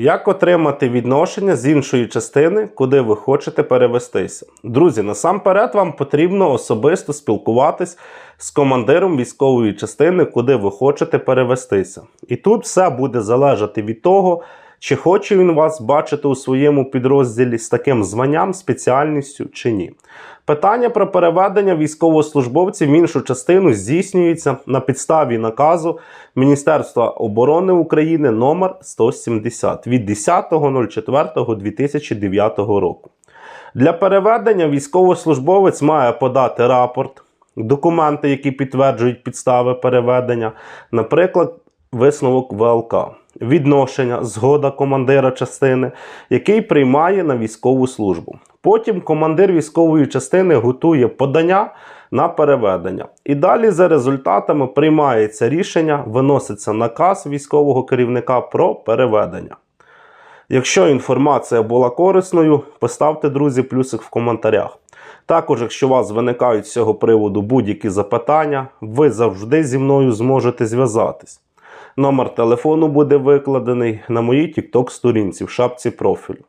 Як отримати відношення з іншої частини, куди ви хочете перевестися? Друзі, насамперед вам потрібно особисто спілкуватись з командиром військової частини, куди ви хочете перевестися. І тут все буде залежати від того, чи хоче він вас бачити у своєму підрозділі з таким званням, спеціальністю чи ні. Питання про переведення військовослужбовців в іншу частину здійснюється на підставі наказу Міністерства оборони України номер 170 від 10.04.2009 року. Для переведення військовослужбовець має подати рапорт, документи, які підтверджують підстави переведення, наприклад, висновок ВЛК, відношення, згода командира частини, який приймає на військову службу. Потім командир військової частини готує подання на переведення. І далі за результатами приймається рішення, виноситься наказ військового керівника про переведення. Якщо інформація була корисною, поставте, друзі, плюсик в коментарях. Також, якщо у вас виникають з цього приводу будь-які запитання, ви завжди зі мною зможете зв'язатись. Номер телефону буде викладений на моїй TikTok сторінці в шапці профілю.